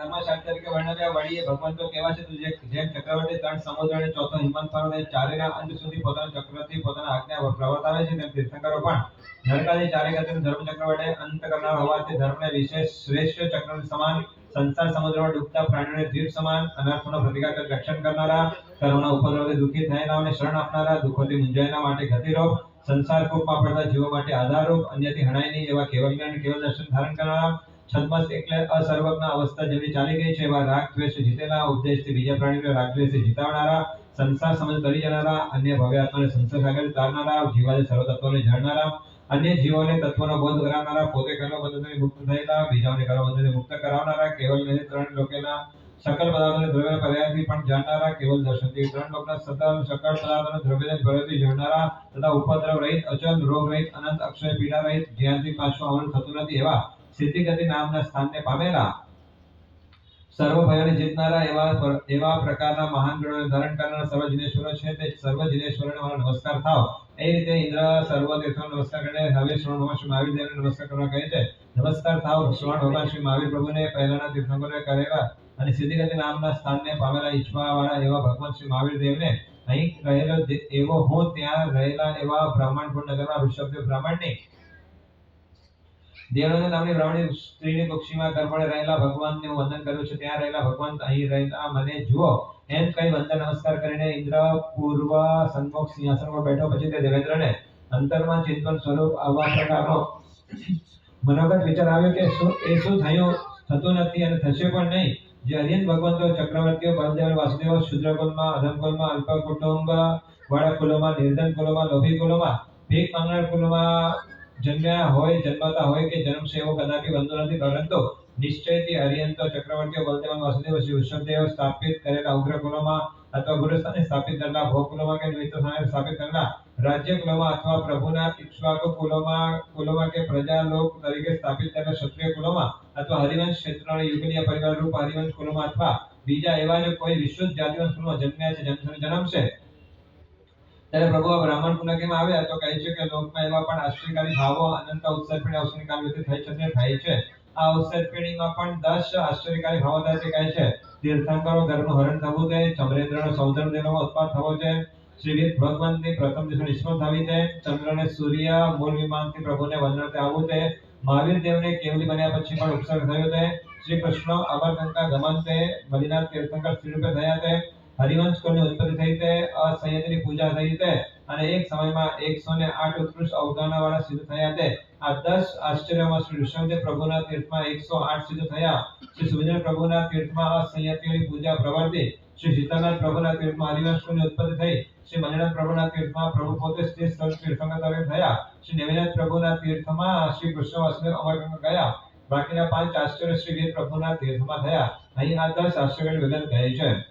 ધર્મશાસ્ત્ર તરીકે વર્ણવ્યા વળી એ કેવા છે તો જેમ ચક્રવર્તી ત્રણ સમુદ્ર અને ચોથો હિમવંત પર્વત એ અંત સુધી પોતાના ચક્રથી પોતાના આજ્ઞા પ્રવર્તાવે છે તેમ તીર્થંકરો પણ નરકાદી ચારે ગતિનું ધર્મ ચક્ર વડે અંત કરનાર હોવાથી ધર્મને વિશેષ શ્રેષ્ઠ ચક્ર સમાન સંસાર સમુદ્રમાં ડૂબતા જીભ સમાન અનર્થોનો પ્રતિકાર કરી કરનારા, કર્મના ઉપદ્રવથી દુઃખી થયેલાઓને શરણ આપનારા, દુઃખોથી મૂંઝાયેલા માટે ગતિરૂપ સંસાર કૂપમાં પડતા જીવો માટે આધારરૂપ, અન્યથી હણાય નહીં એવા કેવલ જ્ઞાન કેવલ દર્શન ધારણ કરનારા છદ્મસ્ત એટલે અસર્વજ્ઞ અવસ્થા જેવી ચાલી ગઈ છે. એવા રાગ દ્વેષ જીતેલા ઉપદેશથી બીજા પ્રાણીઓને રાગ દ્વેષ જીતાવનારા, સંસાર સમજ કરી જનારા, અન્ય ભવ્યાત્માને સંસાર સાગર તારનારા, જીવાદિ સર્વ તત્વોને જાણનારા, અન્ય જીવોને તત્વનો બોધ કરાવનારા, પોતે કર્મ બંધનથી મુક્ત થયેલા, બીજાઓને કર્મ બંધનથી મુક્ત કરાવનારા, કેવલ જ્ઞાની ત્રણ લોકેના સકલ પદાર્થોને દ્રવ્ય પર્યાયથી પણ જાણનારા, કેવલ દર્શનથી ત્રણ લોકના સતત સકળ પદાર્થોને દ્રવ્યને દ્રવ્યથી જાણનારા તથા ઉપદ્રવ રહિત, અચલ, રોગ રહિત, અનંત, અક્ષય, પીડા રહિત, જ્યાંથી પાછું આવરણ થતું નથી એવા સિદ્ધિગતિ નામના સ્થાનને પામેલા. સર્વ ભયોને જીતનારા એવા એવા પ્રકારના મહાન ગુણોને ધારણ કરનાર સર્વ જિનેશ્વર છે તે સર્વ જિનેશ્વરને મારો નમસ્કાર થાવ. એ રીતે ઇન્દ્ર, સર્વ તીર્થોનો નમસ્કાર કરીને હવે શ્રવણ ભગવાન શ્રી મહાવીર દેવને નમસ્કાર કરવા કહે છે. નમસ્કાર થાવ, શ્રવણ ભગવાન શ્રી મહાવીર પ્રભુને પહેલાના તીર્થંકરોએ કરેલા અને સિદ્ધિગતિ નામના સ્થાનને પામેલા ઈચ્છવાવાળા એવા ભગવાન શ્રી મહાવીર દેવને અહીં રહેલો એવો હું ત્યાં રહેલા એવા બ્રાહ્મણપુર નગરના ઋષભદેવ બ્રાહ્મણની દેવનંદ નામની બ્રાહ્મણી સ્ત્રીની કુક્ષીમાં ગર્ભણે રહેલા ભગવાનને હું વંદન કરું છું. ત્યાં રહેલા ભગવાન અહીં રહેતા મને જુઓ. એમ કહી વંદન નમસ્કાર કરીને ઇન્દ્ર પૂર્વ સન્મુખ સિંહાસન બેઠો. પછી તે દેવેન્દ્રને અંતરમાં ચિંતન સ્વરૂપ આવવા પ્રકારનો મનોગત વિચાર આવ્યો કે શું, એ શું થયું? થતું નથી અને થશે પણ નહીં. જે અરિયન ભગવંતો ચક્રવર્તીઓ બળદેવ વાસુદેવ, શુદ્રકુલમાં, અધમકુલમાં અલ્પ કુટુંબ વાળા કુલોમાં નિર્ધન કુલોમાં લોભી કુલોમાં ભીખ માંગનાર કુલોમાં જન્મ્યા હોય, જન્મતા હોય કે જન્મ સેવો કદાપી બંધુ નથી. પરંતુ નિશ્ચયથી હરિયંતો ચક્રવર્તીઓ બલદેવ અને વાસુદેવ શ્રી વૃષભદેવ સ્થાપિત કરેલા ઉગ્ર કુલોમાં અથવા ગુરુસ્થાને સ્થાપિત કરેલા ભોગ કુલોમાં કે મિત્ર સ્થાને સ્થાપિત કરેલા રાજ્ય કુલોમાં અથવા પ્રભુના ઇક્ષ્વાકુ કુલોમાં કુલોમાં કે પ્રજા લોક તરીકે સ્થાપિત કરેલા ક્ષત્રિય કુલોમાં અથવા હરિવંશ ક્ષેત્રના યુગનીય પરિવાર રૂપ હરિવંશ કુલોમાં અથવા બીજા એવા જે કોઈ વિશુદ્ધ જાતિવંશ કુલોમાં જન્મ્યા છે, જન્મ જન્મશે ત્યારે પ્રભુ આ બ્રાહ્મણ કુલ આવ્યા? તો કહે છે કે લોકમાં એવા પણ આશ્ચર્યકારી ભાવો, અનંત ઉત્સર્પણી અવસરની કાળ થઈ છે થાય છે. આ ઉત્સર્પણીમાં પણ દસ આશ્ચર્યકારી ભાવો થાય છે કહે છે. તીર્થંકરો ધર્મનું હરણ થવું છે ચંદ્રેન્દ્રનો સૌંદર્ય દેવનો ઉત્પાદ થવો છે શ્રીવિદ ભગવંતની પ્રથમ દિવસે નિષ્ફળ થવી છે ચંદ્રને સૂર્ય, મૂળ વિમાનથી પ્રભુને વંદનતે આવવું છે મહાવીર દેવને કેવલી બન્યા પછી પણ ઉપસર્ગ થયો છે શ્રી કૃષ્ણ અમરકંકા ગમન તે, બલિનાથ તીર્થંકર શ્રી રૂપે થયા છે હરિવંશ કુળની ઉત્પત્તિ થઈ તે અસંયતની પૂજા થઈ તે, અને એક સમયમાં એકસો ને આઠ ઉત્કૃષ્ટ અવતારના વાળા સિદ્ધ થયા તે. આ દસ આશ્ચર્યમાં શ્રી ઋષભદેવ પ્રભુના તીર્થમાં એકસો આઠ સિદ્ધ થયા, શ્રી સુરેન્દ્ર પ્રભુના તીર્થમાં અસંયતિની પૂજા પ્રવર્તી, શ્રી સીતાનાથ પ્રભુના તીર્થમાં હરિવંશ કુળની ઉત્પત્તિ થઈ, શ્રી મંજુનાથ પ્રભુના તીર્થમાં પ્રભુ પોતે શ્રી તીર્થંકર થયા, શ્રી નેમિનાથ પ્રભુના તીર્થમાં શ્રી કૃષ્ણ વાસુદેવ અમરકંકા ગયા. બાકીના પાંચ આશ્ચર્ય શ્રી પ્રભુના તીર્થમાં થયા. અહીં આ દસ આશ્ચર્ય વિગત કહે છે.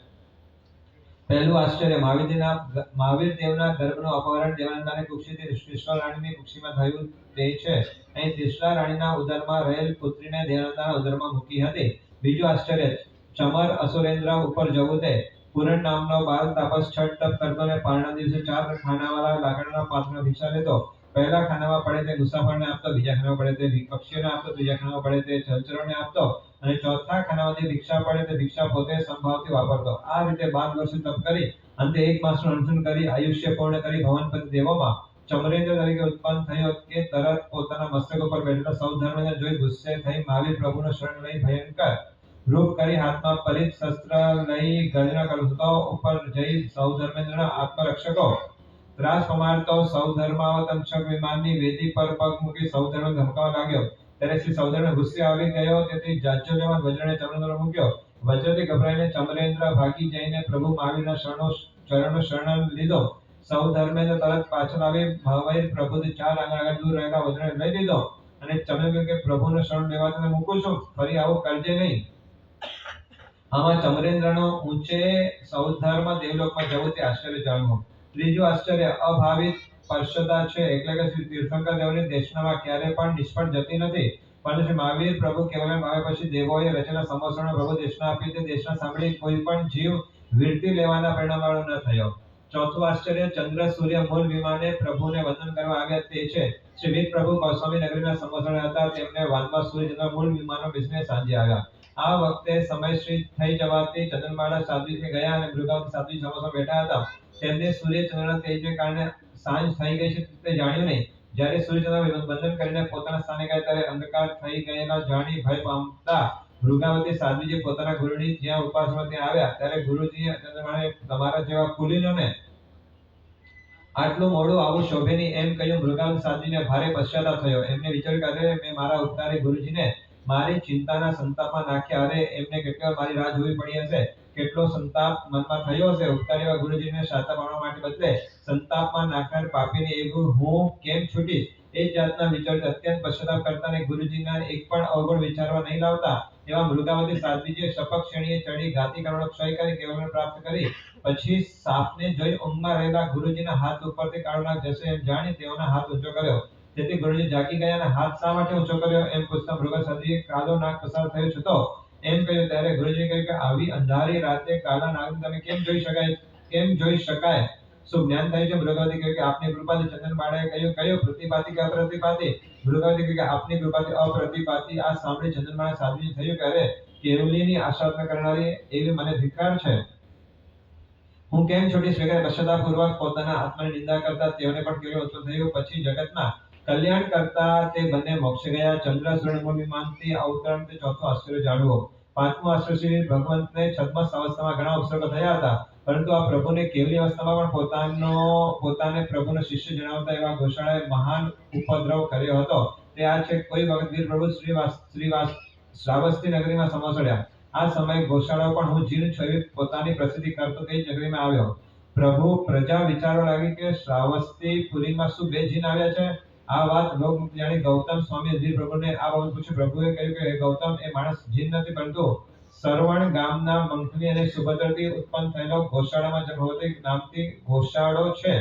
પહેલું આશ્ચર્ય મહાવીરના મહાવીર દેવના ગર્ભનું અપહરણ દેવાનંદાની કુક્ષીથી ત્રિશલા રાણીની કુક્ષીમાં થયું તે છે. અહીં ત્રિશલા રાણીના ઉદરમાં રહેલ પુત્રીને દેવાનંદાના ઉદરમાં મૂકી હતી. બીજું આશ્ચર્ય, ચમર અસુરેન્દ્ર ઉપર જવું તે. પૂરણ નામનો બાલ તાપસ છઠ તપ કરતો ને પારણા દિવસે ચાર ખાનાવાળા લાકડાના પાત્રમાં ભિક્ષા લેતો. પહેલા ખાનામાં પડે તે મુસાફરને આપતો, બીજા ખાનામાં પડે તે પક્ષીઓને આપતો, ત્રીજા ખાનામાં પડે તે જલચરોને આપતો. અને ચોથા ખાનામાંથી ભિક્ષા પડે તે ભિક્ષા પોતે સંભાવથી વાપરતો. આ રીતે બાર વર્ષ તપ કરી, અંતે એક માસનું અનશન કરી, આયુષ્ય પૂર્ણ કરી ભવનપતિ દેવોમાં ચમરેન્દ્ર તરીકે ઉત્પન્ન થયો કે તરત પોતાના મસ્તક ઉપર બેઠેલા સૌ ધર્મને જોઈ ગુસ્સે થઈ મહાવીર પ્રભુનો શરણ લઈ ભયંકર રૂપ કરી હાથમાં પરિત શસ્ત્ર લઈ ગર્જના કરતો ઉપર જઈ સૌ ધર્મેન્દ્રના આત્મરક્ષકો. ત્રાસ પમાડતો સૌ ધર્માવતંશક વિમાનની વેદી પર પગ મૂકી સૌ ધર્મ ધમકાવા લાગ્યો. ત્યારે શ્રી સૌધર્મ ગુસ્સે આવી ગયો, તેથી જાજો જવાન વજ્રને ચમરેન્દ્ર મૂક્યો. વજ્રથી ગભરાઈને ચમરેન્દ્ર ભાગી જઈને પ્રભુ મહાવીરના શરણો, ચરણો શરણ લીધો. સૌ ધર્મેન્દ્ર તરત પાછળ આવી, મહાવીર પ્રભુથી ચાર આંગણ આગળ દૂર રહેલા વજ્રને લઈ લીધો. અને ચમરે કહ્યું કે, પ્રભુને શરણ લેવા તને મૂકું છું, ફરી આવું કરજે નહીં. આમાં ચમરેન્દ્રનો ઊંચે સૌધર્મ દેવલોકમાં જવું તે આશ્ચર્ય જાણવું ત્રીજું આશ્ચર્ય, અભાવિત સ્પર્શતા છે એટલે કે શ્રી તીર્થંકર દેવની દેશનામાં ક્યારે પણ નિષ્ફળ જતી નથી. પરંતુ શ્રી મહાવીર પ્રભુ કેવલમ આવે પછી દેવોએ રચના સંવત્સરનો પ્રભુ દેશના આપી તે દેશના સાંભળી કોઈ પણ જીવ વીરતી લેવાના પરિણામવાળો ન થયો. ચોથું આશ્ચર્ય, ચંદ્ર, સૂર્ય, મૂળ વિમાને પ્રભુને વંદન કરવા આવ્યા તે છે. શ્રી વીર પ્રભુ કૌસ્વામી નગરીના સમસણ હતા, તેમને વાનમાં સૂર્ય ચંદ્ર મૂળ વિમાનો બિઝનેસ સાંજે આવ્યા. આ વખતે સમયશ્રી થઈ જવાથી ચંદ્રમાળા સાધુજી ગયા અને મૃગાવતી સાધુજી સમસણ બેઠા હતા. તેમને સૂર્યચંદ્રના તેજને કારણે સાંજ થઈ ગઈ છે તે જાણ્યું નહીં. જ્યારે સૂર્યચંદ્ર બંધન કરીને પોતાના સ્થાને ગયા ત્યારે અંધકાર થઈ ગયેલા જાણી ભય પામતા મૃગાવતી સાધ્વીજી પોતાના ગુરુની જ્યાં ઉપાસના ત્યાં આવ્યા ત્યારે ગુરુજીએ ચંદ્રમાળાએ તમારા જેવા કુલીનોને આટલું મોડું આવું શોભે નહીં એમ કહ્યું. મૃગાવતી સાધ્વીને ભારે પશ્ચાતાપ થયો. એમને વિચાર કરે મેં મારા ઉપકારી ગુરુજીને મારી ચિંતાના સંતાપમાં નાખ્યા. અરે, એમને કેટલી મારી રાહ જોવી પડી હશે? કેટલો સંતાપ મનમાં થયો હશે? ઉપકારી ગુરુજીને શાતા પાડવા માટે બદલે સંતાપમાં નાખનાર પાપીને એવું હું કેમ છૂટીશ? એ જાતના વિચાર અત્યંત પશ્ચાતાપ કરતા ને ગુરુજીના એક પણ અવગુણ વિચારવા નહીં લાવતા. એવા મૃગાવતી સાધ્વીજીએ શપક શ્રેણીએ ચડી ઘાતી કરવાનો ક્ષય કરી કેવળ પ્રાપ્ત કરી. પછી સાપને જોઈ ઊંઘમાં રહેલા ગુરુજીના હાથ ઉપરથી કાળનાગ જશે એમ જાણી તેઓના હાથ ઊંચો કર્યો. તેથી ગુરુજી જાગી ગયા અને હાથ શા માટે ઊંચો કર્યો એમ પૂછતા મૃગા સાધ્વીએ કાલો નાક પસાર થયો છતો એમ કહ્યું ત્યારે ગુરુજી કહ્યું કે આવી અંધારી રાતે કાલા નાગ તમે કેમ જોઈ શકાય? કેમ જોઈ શકાય? શું જ્ઞાન થાય છે? મૃગાવતી કહ્યું કે આપની કૃપાથી ચંદન માળાએ કહ્યું, કયો પ્રતિપાતી કે અપ્રતિપાતી મૃગાવતી કહ્યું કે આપની કૃપાથી અપ્રતિપાતી આ સાંભળી ચંદનમાળા સાધુજી થયું કે અરે કેવલીની આશાત્મ કરનારી એવી મને ધિક્કાર છે. હું કેમ છોડી શકાય પશ્ચાતાપૂર્વક પોતાના આત્માની નિંદા કરતા તેઓને પણ કેવળ ઉત્પન્ન થયું? પછી જગતના કલ્યાણ કરતા તે બંને મોક્ષ ગયા. ચંદ્ર સૂર્યમાં વિમાનથી અવતરણ તે ચોથો આશ્ચર્ય જાણવો પાંચમું આશ્ચર્ય શ્રી ભગવંતને છદ્મસ અવસ્થામાં ઘણા અવસરો થયા હતા. પરંતુ આ પ્રભુને કેવલી અવસ્થામાં પણ પોતાનો, પોતાને પ્રભુનો શિષ્ય જણાવતા એવા ઘોષણાએ મહાન ઉપદ્રવ કર્યો હતો. તે આ છે કોઈ વખત વીર પ્રભુ શ્રીવાસ શ્રીવાસ, શ્રાવસ્તી નગરીમાં સમસડ્યા આ સમયે ગોશાળાઓ પણ હું જીણ છવી પોતાની પ્રસિદ્ધિ કરતો તે નગરીમાં આવ્યો. પ્રભુ પ્રજા વિચારવા લાગી કે શ્રાવસ્તી પુરીમાં શું બે જીન આવ્યા છે? આ વાત લોક જાણી ગૌતમ સ્વામી પ્રભુને આ બાબત પૂછ્યું પ્રભુએ કહ્યું કે ગૌતમ એ માણસ જીન નથી, પરંતુ સરવણ ગામના મંથલી અને સુભદ્રથી ઉત્પન્ન થયેલો જે ભૌતિક નામથી ઘોષાળો છે.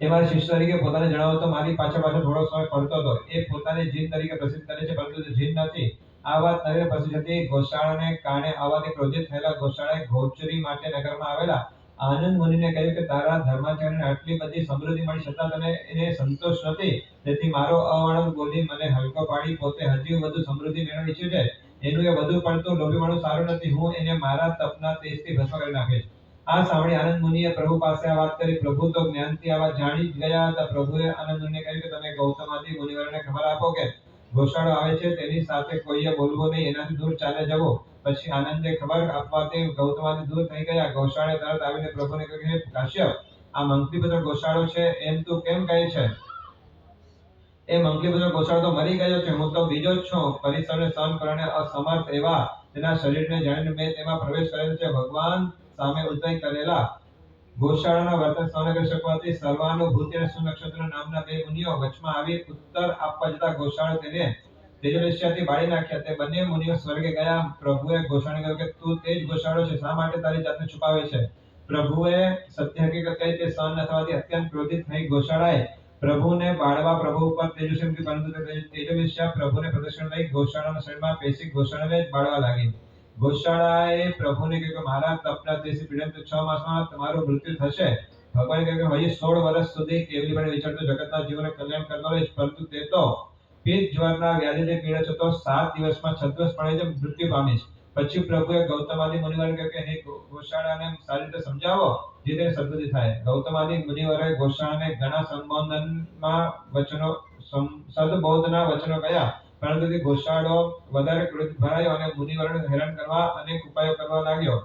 એ મારા શિષ્ય તરીકે પોતાને જણાવો તો મારી પાછળ પાછળ થોડો સમય ફરતો હતો. એ પોતાને જીન તરીકે પ્રસિદ્ધ કરે છે, પરંતુ જીન નથી. આ વાત નવી પ્રસિદ્ધ હતી. ગોશાળાને કારણે આવાથી ક્રોધિત થયેલા ગોશાળાએ ગૌચરી માટે નગરમાં આવેલા આનંદ મુનિને કહ્યું કે, તારા ધર્માચરણને આટલી બધી સમૃદ્ધિ મળી છતાં તને એને સંતોષ નથી. તેથી મારો અવળંગ બોલી મને હલકો પાડી પોતે હજી વધુ સમૃદ્ધિ મેળવવા છે એનું એ વધુ પડતું લોભી માણસ સારું નથી. હું એને મારા તપના તેજથી ભસ્મ કરી નાખીશ. આ સાંભળી આનંદ મુનિએ પ્રભુ પાસે આ વાત કરી. પ્રભુ, તો જ્ઞાનથી આ વાત જાણી જ ગયા હતા. પ્રભુએ આનંદ મુનિને કહ્યું કે, તમે ગૌતમાદી મુનિવરને ખબર આપો કે, ગોશાળો આવે છે, તેની સાથે કોઈએ બોલવું નહીં. એનાથી દૂર ચાલે જવું. પછી આનંદે ખબર આપવાથી ગૌતમાથી દૂર થઈ ગયા. ગૌશાળે તરત આવીને પ્રભુને કહ્યું, હે કાશ્યપ, આ મંત્રીપુત્ર ગોશાળો છે. એમ તું કેમ કહે છે? એ મંગલીપુત્ર ગોશાળો તો મરી ગયો છે. હું તો બીજો જ છું. પરિસરને સહન કરવાને અસમર્થ એવા તેના શરીરને જાણીને મેં તેમાં પ્રવેશ કરેલો છે. ભગવાન સામે ઉદય કરેલા ગોશાળાના વર્તન સહન કરી શકવાથી સર્વાનુભૂતિ અને સુનક્ષત્ર નામના બે મુનિઓ વચમાં આવી ઉત્તર આપવા જતા ગોશાળો તેને તેજસ્યાથી બાળી નાખ્યા તે બંને મુનિઓ સ્વર્ગે ગયા. પ્રભુએ ઘોષણા કર્યું કે તું તેજ ઘોષાળો છે, શા માટે તારી જાતને છુપાવે છે? પ્રભુએ સત્ય હકીકત કહી તે સહન ન થવાથી અત્યંત ક્રોધિત થઈ ગોશાળાએ પ્રભુને બાળવા પ્રભુ ઉપર તેજસ્વી પરંતુ તે પ્રભુને પ્રદર્શન લઈ ગોશાળાના શરીરમાં પેશી ગોશાળાને જ બાળવા લાગી. ગોશાળાએ પ્રભુને કહ્યું કે મારા તપના દેશી પીડન છ માસમાં તમારું મૃત્યુ થશે. ભગવાન કહ્યું કે હજી સોળ વર્ષ સુધી કેવલી પણ વિચારતો જગતના જીવન કલ્યાણ કરતો રહીશ પરંતુ તે તો પિત્ત જ્વરના વ્યાધિને પીડે છે તો સાત દિવસમાં છત્રસ પડે છે મૃત્યુ પામીશ પછી પ્રભુએ ગૌતમાદી મુનિવરને કહ્યું કે, હે ગોશાળાને સારી રીતે સમજાવો, જે સદબુદ્ધિ થાય. ગૌતમાદી મુનિવરે ગોશાળાને ઘણા સંબોધનમાં વચનો સદબોધના વચનો કહ્યા. પરંતુ તે ગોશાળો વધારે ક્રોધિત ભરાયો અને મુનિવરને હેરાન કરવા અનેક ઉપાયો કરવા લાગ્યો.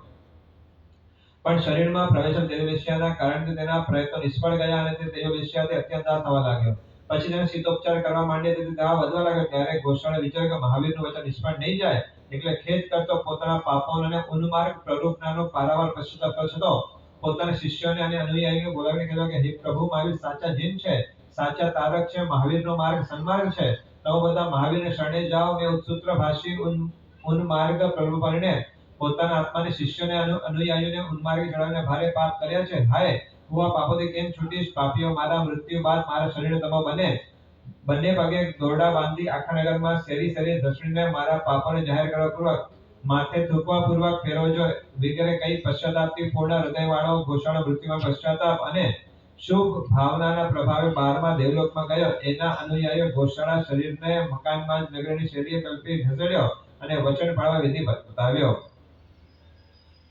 પણ શરીરમાં પ્રવેશન તેજવેશ્યાના કારણે તેના પ્રયત્નો નિષ્ફળ ગયા અને તે તેજવેશ્યાથી અત્યંત થવા લાગ્યો. પછી તેનો શીતોપચાર કરવા માંડે, તેથી દાહ વધવા લાગે, ત્યારે ગોશાળે વિચાર્યું કે મહાવીરનું વચન નિષ્ફળ નહીં જાય, એટલે ખેદ કરતો પોતાના પાપોનો અને ઉન્માર્ગ પ્રરૂપનાનો પારાવાર પશ્ચાતાપ થતો પોતાના શિષ્યોને અને અનુયાયીઓને બોલાવીને કહેલો કે, હે પ્રભુ મહાવીર સાચા જીન છે, સાચા તારક છે, મહાવીરનો માર્ગ સન્માર્ગ છે. તમે બધા મહાવીરને શરણે જાઓ, મેં ઉત્સૂત્ર ભાષી ઉન, ઉન્માર્ગ પ્રરૂપણીને પોતાના આત્માને શિષ્યોને અનુ અનુયાયીઓને ઉન્માર્ગે ચડાવીને ભારે પાપ કર્યા છે. હાય હું આ પાપોથી કેમ છૂટીશ? પાપીઓ મારા મૃત્યુ બાદ મારા શરીર તમો બને બંને પગે દોરડા બાંધી આખા નગરમાં શેરી શેરી ધસડીને મારા પાપોને જાહેર કરવા પૂર્વક માથે થૂકવા પૂર્વક ફેરવજો. વગેરે કઈ પશ્ચાતાપથી પૂર્ણ હૃદયવાળો ઘોષાળો મૃત્યુમાં પશ્ચાતાપ અને શુભ ભાવનાના પ્રભાવે બારમા દેવલોકમાં ગયો. એના અનુયાયીઓ ઘોષણા શરીરને મકાનમાં નગરની શેરીએ કલ્પી ઘસેડ્યો અને વચન પાળવા વિધિ બતાવ્યો.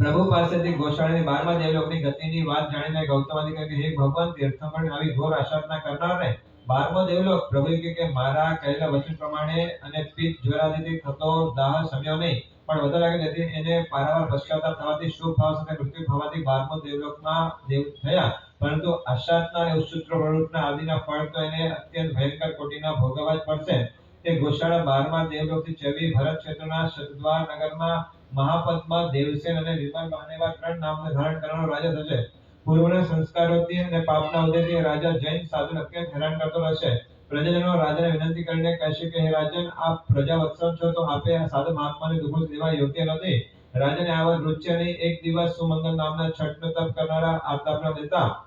પ્રભુ પાસેથી ગોશાળાની બારમા દેવલોકની ગતિની વાત જાણીને ગૌતમાથી કહ્યું કે, હે ભગવાન તીર્થંકર આવી ઘોર આશાતના કરનારને બારમો દેવલોક પ્રભુ કહ્યું કે, મારા કહેલા વચન પ્રમાણે અને પિત જ્વરાદિથી થતો દાહ સમ્યો નહીં, પણ વધુ લાગે જેથી એને પારાવાર પશ્ચાતાપ થવાથી, શુભ ભાવ સાથે મૃત્યુ થવાથી બારમો દેવલોકમાં દેવ થયા. પરંતુ આશાતના અને ઉચ્ચુત્ર પ્રવૃત્તિના આદિના ફળ તો એને અત્યંત ભયંકર કોટીના ભોગવવા જ પડશે. તે ગોશાળા બારમા દેવલોકથી ચવી ભરત ક્ષેત્રના શતદ્વાર નગરમાં મહાપદમાં દેવસેન અને વિમાન એવા ત્રણ નામને ધારણ કરવાનો રાજા થશે. પૂર્વના સંસ્કારોથી અને પાપના ઉદયથી રાજા જૈન સાધુ અત્યંત હેરાન કરતો રહેશે. પ્રજાજનો રાજાને વિનંતી કરીને કહેશે કે, હે રાજન, આપ પ્રજા વત્સલ છો તો આપે સાધુ મહાત્માને દુઃખો દેવા યોગ્ય નથી. રાજાને આવા રુચ્ય એક દિવસ સુમંગલ નામના છઠનો તપ કરનારા આતાપના દેતા.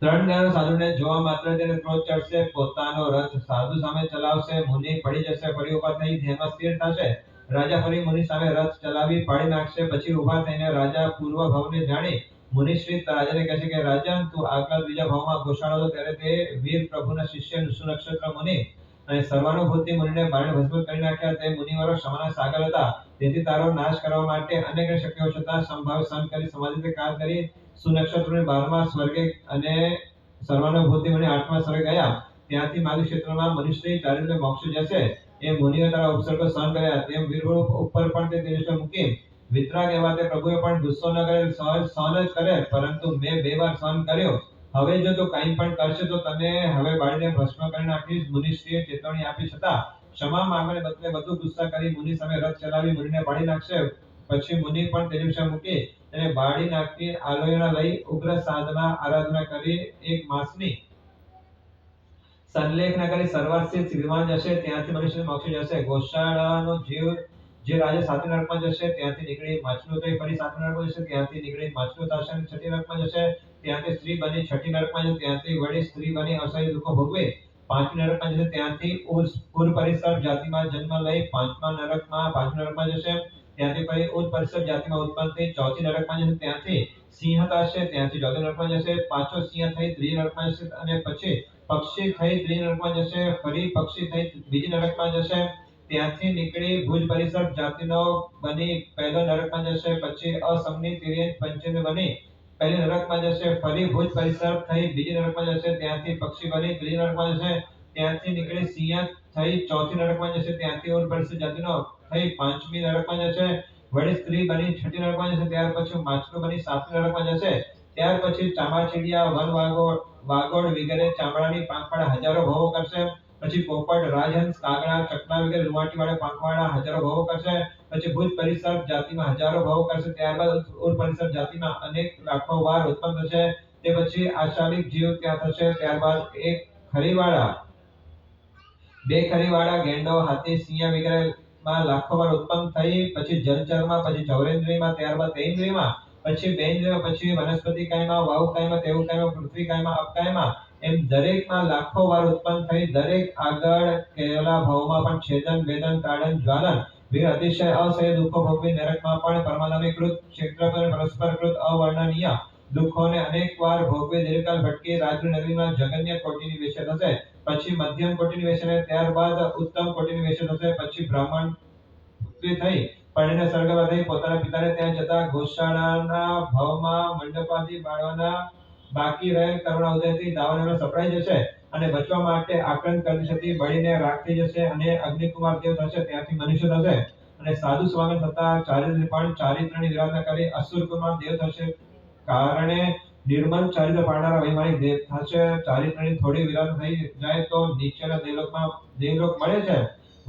ત્રણ ગાયો સાધુને જોવા માત્ર તેને ક્રોધ ચડશે, પોતાનો રથ સાધુ સામે ચલાવશે, મુનિ પડી જશે, ફરી ઊભા થઈ ધ્યાનમાં સ્થિર થશે. રાજા ફરી મુનિ સામે રથ ચલાવી પાડી નાખશે. પછી ઊભા થઈને રાજા પૂર્વ ભાવને જાણી મુનિશ્રી રાજાને કહે છે કે, રાજન, તું આગલા બીજા ભાવમાં ઘોષાણો ત્યારે તે વીર પ્રભુના શિષ્ય સુનક્ષત્ર મુનિ અને સર્વાનુભૂતિ મુનિને બાણે ભસ્મ કરી નાખ્યા. તે મુનિવરો ક્ષમાના સાગર હતા. તેથી તારો નાશ કરવા માટે અનેક શક્યો છતાં સંભાવ સહન કરી સમાધિ કાર કરી સુનક્ષત્રોને બારમા સ્વર્ગે અને સર્વાનુભૂતિ મુનિ આઠમા સ્વર્ગે ગયા. ત્યાંથી માધુ ક્ષેત્રમાં મનુષ્ય ચારિત્ર મોક્ષ જશે. એ મુનિઓ તારા ઉપસર્ગ સહન કર્યા. તેમ વીરો ઉપર પણ તે તેજસ્વ મૂકી વિતરાગ એવા તે પ્રભુએ પણ ગુસ્સો ન કરે સહજ સહન જ કરે. પરંતુ મેં બે વાર સહન કર્યો. હવે જો તું કંઈ પણ કરશે તો તને હવે બાળીને ભસ્મ કરી નાખીશ. મુનિશ્રીએ ચેતવણી આપી છતાં ક્ષમા માંગને બદલે વધુ ગુસ્સા કરી મુનિ સામે રથ ચલાવી મુનિને બાળી નાખશે. પછી મુનિ પણ તેજસ્વ મૂકી તેને બાળી નાખી આલોયણા લઈ ઉગ્ર સાધના, આરાધના કરી એક માસની સંલેખ ના કરી સર્વસ્થિત વિમાન જશે, ત્યાંથી મનુષ્ય મોક્ષ જશે. ગોશાળાનો જીવ જે રાજા સાતમી નરકમાં જશે, ત્યાંથી નીકળી માછલું થઈ ફરી સાતમી નરકમાં જશે, ત્યાંથી નીકળી માછલું તાશન છઠ્ઠી નરકમાં જશે, ત્યાંથી સ્ત્રી બની છઠ્ઠી નરકમાં જશે, ત્યાંથી વળી સ્ત્રી બની અસહ્ય દુઃખો ભોગવે, પાંચમી નરકમાં જશે, ત્યાંથી ઉર પરિસર જાતિમાં જન્મ લઈ પાંચમા નરકમાં પાંચમા નરકમાં જશે, ત્યાંથી ફરી ઉચ્ચ પરિસર જાતિમાં ઉત્પન્ન થઈ ચોથી નરકમાં જશે, ત્યાંથી સિંહ થશે ત્યાંથી ચોથી નરકમાં જશે, પાછો સિંહ થઈ ત્રીજી નરકમાં જશે અને પછી પક્ષી થઈ ત્રીજી નરકમાં જશે, ફરી પક્ષી થઈ બીજી નરકમાં જશે. ત્યાંથી નીકળી ભુજ પરિસર જાતિનો બની પહેલો નરકમાં જશે, પછી અસમની તિર્યંત પંચમી બની પહેલી નરકમાં જશે, ફરી ભુજ પરિસર થઈ બીજી નરકમાં જશે, ત્યાંથી પક્ષી બની ત્રીજી નરકમાં જશે. ત્યાંથી નીકળી સિંહ થઈ ચોથી નરકમાં જશે, ત્યાંથી ઉર પરિસર જાતિનો થઈ પાંચમી નરકમાં જશે. વળી સ્ત્રી બની છઠ્ઠી નરકમાં જશે, ત્યાર પછી માછલું બની સાતમી નરકમાં જશે. ત્યાર પછી ચામાચીડિયા વન વાગોળ વગેરે ચામડાની પાંખવાળા હજારો ભાવો કરશે. પછી પોપટ, રાજહંસ, કાગડા, ચકના વગેરે રૂવાટી વાળા પાંખવાળા હજારો ભાવો કરશે. પછી ભુજ પરિસર જાતિમાં હજારો ભાવો કરશે. ત્યારબાદ ઉર પરિસર જાતિમાં અનેક લાખો વાર ઉત્પન્ન થશે. તે પછી આશાલિક જીવ ત્યાં થશે. ત્યારબાદ એક ખરીવાળા, બે ખરીવાળા, ગેંડો, હાથી, સિંહ વગેરે માં લાખો વાર ઉત્પન્ન થઈ. પછી જલચરમાં, પછી જવરેન્દ્રીમાં, ત્યારબાદ તેન્દ્રીમાં પછી બેન્દ્ર પછી વનસ્પતિ કાયમાં, વાવ કાયમાં, તેવું કાયમાં, પૃથ્વી કાયમાં અપકાયમાં એમ દરેકમાં લાખો વાર ઉત્પન્ન થઈ દરેક આગળ કહેલા ભાવમાં પણ છેદન વેદન તાડન, જ્વાલન વીર અતિશય અસહ્ય દુઃખો ભોગવી નરકમાં પણ પરમાનંદીકૃત ક્ષેત્ર પર પરસ્પરકૃત અવર્ણનીય દુઃખોને અનેક વાર ભોગવી દીર્ઘકાલ ભટકી રાજ્ય નગરીમાં જગન્ય કોટીની વેશે થશે, પછી મધ્યમ કોટીની વેશે ત્યારબાદ ઉત્તમ કોટીની વેશે થશે, પછી બ્રાહ્મણ થઈ પરણીને સ્વર્ગમાં થઈ પોતાના પિતાને ત્યાં જતા ગોશાળાના ભાવમાં મંડપાથી બાળવાના બાકી રહેલ કરુણા ઉદયથી દાવાનળ સપડાઈ જશે અને બચવા માટે આક્રંદ કરી છતી બળીને રાખ થઈ જશે અને અગ્નિકુમાર દેવ થશે, ત્યાંથી મનુષ્ય થશે અને સાધુ સ્વાગત થતા ચારિત્ર પણ ચારિત્રની વિરાધના કરી અસુર કુમાર દેવ થશે. કારણે નિર્મલ ચારિત્ર પાડનારા વૈમાનિક દેવ થશે. ચારિત્રની થોડી વિરાધના થઈ જાય તો નીચેના દેવલોકમાં દેવલોક મળે છે.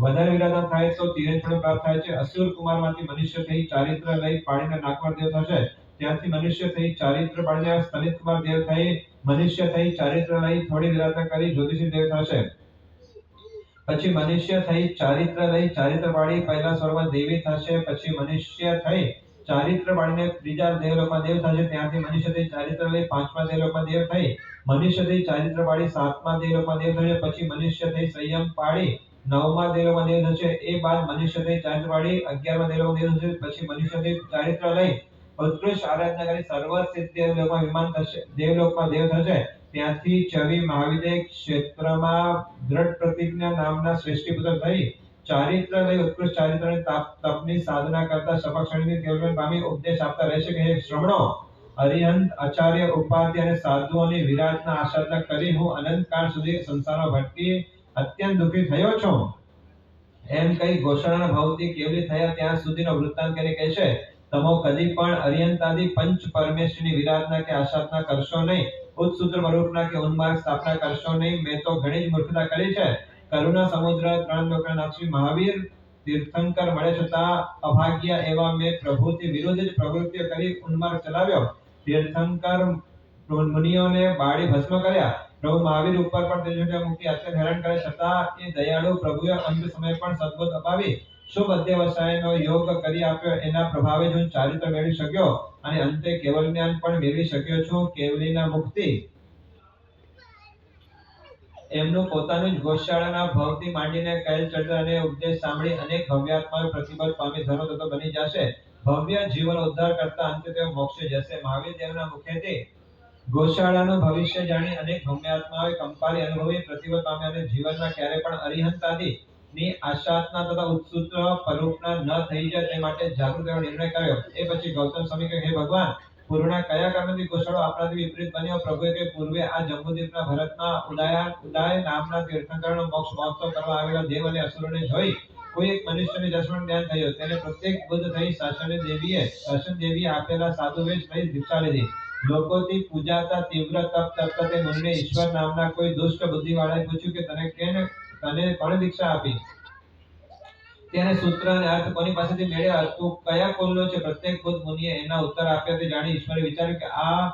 વધારે વિરાધના થાય તો તિરંજપણ પ્રાપ્ત થાય છે. અસુર કુમારમાંથી મનુષ્ય થઈ ચારિત્ર લઈ પાડીને નાકવાર દેવ થશે. ત્યાંથી મનુષ્ય થઈ ચારિત્ર પાડીને સ્તનિત કુમાર દેવ થઈ, મનુષ્ય થઈ ચારિત્ર લઈ થોડી વિરાધના કરી જ્યોતિષી દેવ થશે. પછી મનુષ્ય થઈ ચારિત્ર લઈ ચારિત્ર પાડી પહેલા સ્વરમાં દેવી થશે, પછી મનુષ્ય થઈ ચારિત્ર પાડીને ત્રીજા દેવલોકમાં દેવ થશે. ત્યાંથી મનુષ્ય થઈ ચારિત્ર લઈ પાંચમા દેવલોકમાં દેવ થઈ, મનુષ્ય થઈ ચારિત્ર પાડી સાતમા દેવલોકમાં દેવ થશે, પછી મનુષ્ય થઈ સંયમ પાડી નવમા દેવ થશે, એ બાદ મનુષ્ય થઈ ચારિત્ર પાડી અગિયારમા દેવ થશે, પછી મનુષ્ય થઈ ચારિત્ર લઈ ઉત્કૃષ્ટ આરાધના કરી સર્વ સિદ્ધ દેવલોકમાં વિમાન થશે. દેવલોકમાં દેવ થશે, ત્યાંથી ચવી મહાવિદે ક્ષેત્રમાં દ્રઢ પ્રતિજ્ઞા નામના શ્રેષ્ઠી પુત્ર થઈ ચારિત્ર લઈ ઉત્કૃષ્ટ ચારિત્ર તપની સાધના કરતા સપક્ષણીની કેવલ પામી ઉપદેશ આપતા રહેશે કે હે શ્રમણો, હરિહંત, આચાર્ય ઉપાધ્ય અને સાધુઓની વિરાટના આશાદના કરી હું અનંતકાળ સુધી સંસારમાં ભટકી અત્યંત દુઃખી થયો છો. એમ કહી ઘોષણા ભાવથી કેવલી થયા ત્યાં સુધીનો વૃત્તાંત કરી કહેશે? તમો કદી પણ અરિયંતાદી પંચ પરમેશ્વરની વિરાધના કે આશાદના કરશો નહીં. ઉત્સૂત્ર મરૂપના કે ઉન્માર્ગ સ્થાપના કરશો નહીં. મેં તો ઘણી જ મૂર્ખતા કરી છે. કરુણા સમુદ્ર, ત્રણ લોકના શ્રી મહાવીર, તીર્થંકર મળે છતાં અભાગ્ય એવા મેં પ્રભુથી વિરુદ્ધ જ પ્રવૃત્તિઓ કરી ઉન્માર્ગ ચલાવ્યો. તીર્થંકર મુનિઓને બાળી ભસ્મ કર્યા. પ્રભુ મહાવીર ઉપર પણ તેજસ્વી મૂકી અત્યંત હેરાન કરે છતાં એ દયાળુ પ્રભુએ અંત સમય પણ સદબોધ અપાવી. શુભ અધ્યવસાયનો યોગ કરી આપ્યો એના પ્રભાવે હું ચારિત્ર મેળવી શક્યો અને અંતે કેવલ જ્ઞાન પણ મેળવી શક્યો છું કેવલીના મુક્તિ. એમનું પોતાનું જ ગોશાળાના ભાવથી માંડીને કહેલ ચરિત્ર અને ઉપદેશ સાંભળી અનેક ભવ્યાત્માઓ પ્રતિબદ્ધ પામી ધર્મ તત્વ બની જશે. ભવ્ય જીવન ઉદ્ધાર કરતા અંતે તેઓ મોક્ષે જશે. મહાવીર દેવના મુખેથી ગોશાળાનું ભવિષ્ય જાણી અનેક ભવ્યાત્માઓએ કંપારી અનુભવી પ્રતિબદ્ધ પામે અને જીવનમાં ક્યારે પણ અરિહંતાથી ની આશાતના તથા ઉત્સુત્ર પરૂપના ન થઈ જાય તે માટે જાગૃત નિર્ણય કર્યો. એ પછી ગૌતમ સ્વામી કહે ભગવાન, પૂર્ણા કયા કર્મથી ગોશાળો આપણાથી વિપરીત બન્યો? પ્રભુએ કે પૂર્વે આ જંબુદ્વીપના ભરતના ઉદાયન ઉદાય નામના તીર્થંકરનો મોક્ષ મહોત્સવ કરવા આવેલા દેવ અને અસુરોને જોઈ કોઈ એક મનુષ્યને જસવંત જ્ઞાન થયું. તેને પ્રત્યેક બુદ્ધ થઈ શાસન દેવીએ શાસન દેવીએ આપેલા સાધુ વેશ લઈ દીક્ષા લીધી. લોકોથી પૂજાતા તીવ્ર તપ તપતે મુનિને ઈશ્વર નામના કોઈ દુષ્ટ બુદ્ધિવાળાએ પૂછ્યું કે તને કેને, તને કોણે દીક્ષા આપી? તેને સૂત્ર અને અર્થ કોની પાસેથી મેળવ્યા તું કયા કુલનો છે? પ્રત્યેક ખુદ મુનિએ એના ઉત્તર આપ્યા તે જાણી ઈશ્વરે વિચાર્યું કે આ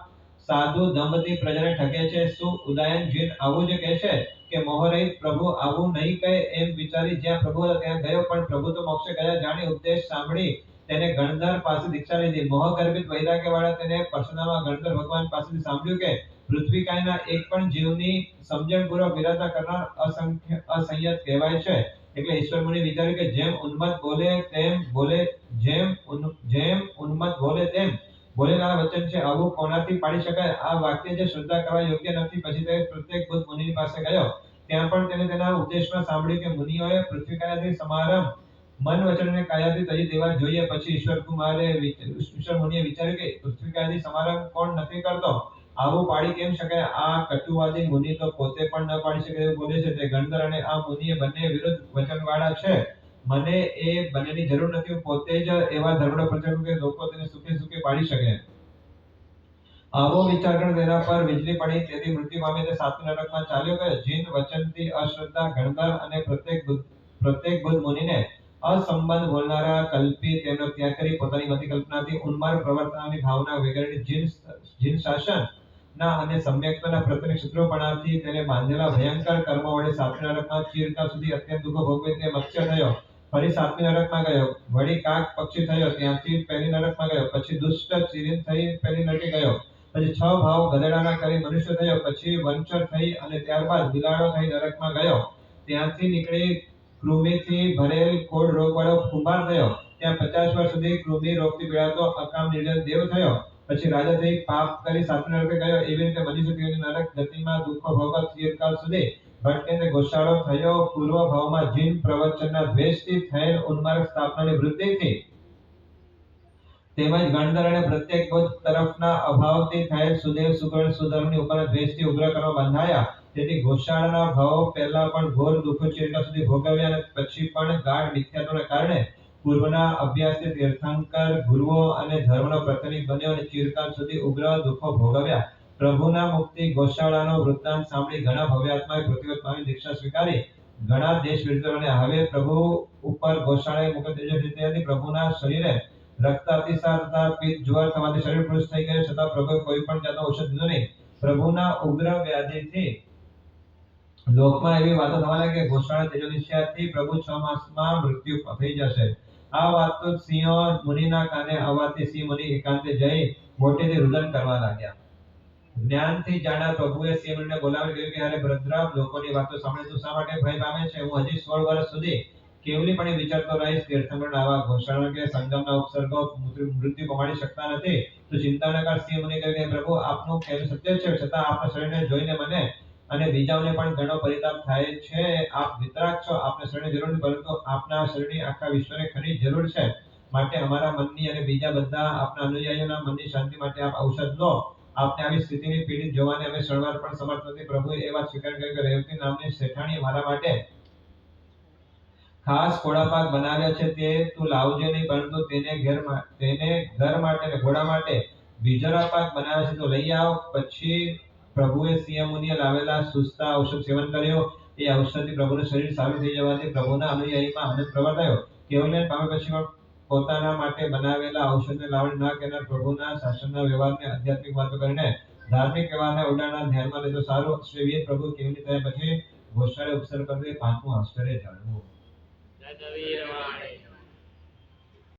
સાધુ દંભથી પ્રજાને ઠગે છે. શું ઉદાયન જીન આવું જ કહે છે કે મોહરહિત પ્રભુ આવું નહીં કહે એમ વિચારી જ્યાં પ્રભુ ત્યાં ગયો, પણ પ્રભુ તો મોક્ષે ગયા. જાણી ઉપદેશ સાંભળી તેને ગણધર પાસે દીક્ષા લીધી. મોહ ગર્ભિત વૈરાગ્ય વાળા તેને પરશુરામા ગણધર ભગવાન પાસેથી સાંભળ્યું કે પૃથ્વીકાયના એક પણ જીવની સમજણપૂર્વક વિરાધના કરનાર અસંખ્ય અસંયત કહેવાય છે. એટલે ઈશ્વર મુનિ વિચાર્યું કે જેમ ઉન્મત બોલે તેમ બોલે, જેમ જેમ ઉન્મત બોલે તેમ. બોલેલા વચન છે, આવું કોનાથી પાડી શકાય? આ વાક્ય જે શ્રદ્ધા કરવા યોગ્ય નથી, પછી તે પ્રત્યેક બુદ્ધ મુનિની પાસે ગયો. ત્યાં પણ તેને તેના ઉપદેશમાં સાંભળ્યું કે મુનિઓએ પૃથ્વીકાયાથી સમારંભ મન વચન ને કાયાથી તજી દેવા જોઈએ. પછી ઈશ્વર કુમારે ઈશ્વર મુનિએ વિચાર્યું કે પૃથ્વી સમારંભ કોણ નથી કરતો? આવું પાડી કેમ શકાય? આ કટુવાદી મુનિ તો પોતે પણ ન પાડી શકે બોલે છે. તે ગણધર અને આ મુનિએ બંને વિરુદ્ધ વચનવાળા છે. મને એ બંનેની જરૂર નથી. પોતે જ એવા ધર્મનો પ્રચાર કે લોકો તેને સુખે સુખે પાડી શકે. આવો વિચાર કરીને તેના પર વીજળી પડી, તેથી મૃત્યુ પામે તે સાત નરકમાં ચાલ્યો ગયો. જીન વચનથી અશ્રદ્ધા, ગણધર અને પ્રત્યેક પ્રત્યેક બુદ્ધ મુનિને અસંબંધ બોલનારા કલ્પી તેમનો ત્યાગ કરી પોતાની મતિ કલ્પનાથી ઉન્માર્ગ પ્રવર્તનાની ભાવના વગેરેની જીન જીન શાસન ના અને સમ્યક્તના પ્રત્યેક શત્રુપણાથી તેને બાંધેલા ભયંકર કર્મ વડે સાતમી નરકમાં ચીરતા સુધી અત્યંત દુઃખો ભોગવે તે મત્સ્ય થયો. ફરી સાતમી નરકમાં ગયો. વળી કાક પક્ષી થયો. ત્યાંથી પહેલી નરકમાં ગયો. પછી દુષ્ટ ચિરિન થઈ પહેલી નરકે ગયો. પછી છ ભાવ ગધેડાના કરી મનુષ્ય થયો. પછી વંચર થઈ અને ત્યારબાદ બિલાડો થઈ નરકમાં ગયો. ત્યાંથી નીકળી કૃમિથી ભરેલ કોડ રોગવાળો કુંભાર થયો. ત્યાં પચાસ વર્ષ સુધી કૃમિ રોગથી પીડાતો અકામ નિર્જન દેવ થયો. પછી રાજા થઈ પાપ કરી સાતમી નરકે ગયો. એવી રીતે મનુષ્ય નરક ગતિમાં દુઃખો ભોગવત ચિરકાલ સુધી ભટકીને ગોશાળો થયો. પૂર્વ ભાવમાં જીન પ્રવચનના દ્વેષથી થયેલ ઉન્માર્ગ સ્થાપનાની વૃદ્ધિથી તેમજ ગણધર અને પ્રત્યેક તરફના અભાવથી થયેલ સુદેવ સુગણ સુધર્મની ઉપર દ્વેષથી ઉગ્ર કરવા બંધાયા. તેથી ગોશાળાના ભાવો પહેલા પણ ઘોર દુઃખો ચિરકાળ સુધી ભોગવ્યા અને પછી પણ ગાઢ મિથ્યાત્વના કારણે પૂર્વના અભ્યાસથી તીર્થંકર, ગુરુઓ અને ધર્મનો પ્રતિનિધિ બન્યો અને ચિરકાલ સુધી ઉગ્ર દુઃખો ભોગવ્યા. પ્રભુના મુક્તિ ગોશાળાનો વૃત્તાંત સાંભળી ઘણા ભવ્યાત્માએ પ્રતિવત પામી દીક્ષા સ્વીકારી. ઘણા દેશ વિદેશોને હવે પ્રભુ ઉપર ગોશાળાએ મુકત તેજસ રીતે હતી. પ્રભુના શરીરે રક્ત અતિસાર તથા પિત્ત જ્વર થવાથી શરીર પુરુષ થઈ ગયું. છતાં પ્રભુએ કોઈ પણ જાતનો ઔષધ દીધો નહીં. પ્રભુના ઉગ્ર વ્યાધિથી લોકમાં એવી વાતો થવા લાગી કે ઘોષણા તેજોનિષ્યાથી પ્રભુ છ માસમાં મૃત્યુ થઈ જશે. આ વાત તો સિંહો મુનિના કાને આવવાથી સિંહ મુનિ એકાંતે જઈ મોટેથી રુદન કરવા લાગ્યા. જ્ઞાનથી જાણ્યા પ્રભુએ સિંહ મુનિને બોલાવી કહ્યું કે, અરે ભદ્રામ લોકોની વાતો સાંભળી તું શા માટે ભય પામે છે? હું હજી સોળ વર્ષ સુધી કેવલી પણ વિચારતો રહીશ તીર્થંકરના આવા ઘોષણા કે સંગમના ઉપસર્ગો મૃત્યુ કમાડી શકતા નથી. તો ચિંતા ન કર સિંહ મુનિ કહ્યું પ્રભુ, આપનું કહેવું સત્ય છે. છતાં આપના શરીરને જોઈને મને અને બીજાઓને પણ ઘણો પરિતાપ થાય છે. આપ વિતરાગ છો, આપને શરણે જરૂર નથી, પરંતુ આપના શરણે આખા વિશ્વને ખરી જરૂર છે. માટે અમારા મનની અને બીજા બધા આપના અનુયાયીઓના મનની શાંતિ માટે આપ ઔષધ લો. આપને આવી સ્થિતિની પીડિત જોવાને અમે સળવાર પણ સમર્થ નથી. પ્રભુએ એ વાત સ્વીકાર કરી કે રેવતી નામની શેઠાણી મારા માટે ખાસ ઘોડા પાક બનાવ્યા છે. તે તું લાવજે નહીં, પરંતુ તેને ઘેર તેને ઘર માટે અને ઘોડા માટે બીજરા પાક બનાવ્યા છે. તો લઈ આવ, પછી પ્રભુએ સિંહ મુનિએ લાવેલા સુસ્તા ઔષધ સેવન કર્યો. એ ઔષધથી પ્રભુનું શરીર સારું થઈ જવાથી પ્રભુના અનુયાયીમાં આનંદ પ્રવર્તાયો કેવલ્ય પામે પછી પોતાના માટે બનાવેલા ઔષધને લાવણ ના કરનાર પ્રભુના શાસનના વ્યવહારને આધ્યાત્મિક વાતો કરીને ધાર્મિક વ્યવહારને ઉડાણા ધ્યાનમાં લેતો સારું શ્રી પ્રભુ કેવલી થયા પછી ઘોષાળે ઉપસર્ગ કરવી પાંચમું આશ્ચર્ય જાણવું.